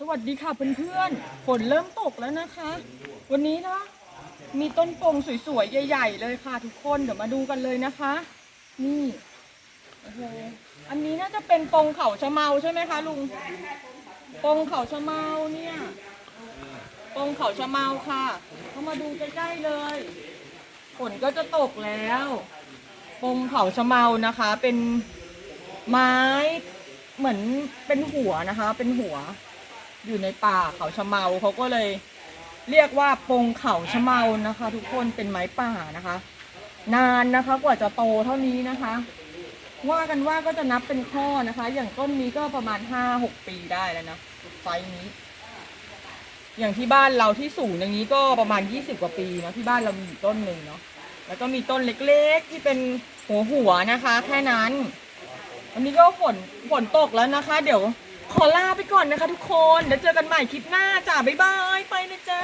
สวัสดีค่ะเพื่อนๆ ฝนเริ่มตกแล้วนะคะ วันนี้นะ มีต้นโปงสวยๆ ใหญ่ ๆ เลยค่ะทุกคน เดี๋ยวมาดูกันเลยนะคะ นี่โอ้โหอันนี้น่าจะเป็นปงเขาชะเมาใช่ไหมคะลุงปงเขาชะเมาเนี่ยปงเขาชะเมาค่ะ เข้ามาดูใกล้ๆเลย ฝนก็จะตกแล้วปงเขาชะเมานะคะ เป็นไม้เหมือนเป็นหัวนะคะ เป็นหัว อยู่ในป่าเขาชะเมาเขาก็เลยเรียกว่าปงเขาชะเมานะคะ ทุกคนเป็นไม้ป่านะคะ นานนะคะกว่าจะโตเท่านี้นะคะ ว่ากันว่าก็จะนับเป็นข้อนะคะ อย่างต้นนี้ก็ประมาณห้าหกปีได้แล้วนะไซส์นี้ อย่างที่บ้านเราที่สูงอย่างนี้ก็ประมาณยี่สิบกว่าปีนะที่บ้านเรามีต้นหนึ่งเนาะแล้วก็มีต้นเล็กๆที่เป็นหัวหัวนะคะ แค่นั้นวันนี้ก็ฝนฝนตกแล้วนะคะ เดี๋ยว ขอลาไปก่อนนะคะทุกคน เดี๋ยวเจอกันใหม่คลิปหน้าจ้าบ๊ายบาย ไปเลยจ้า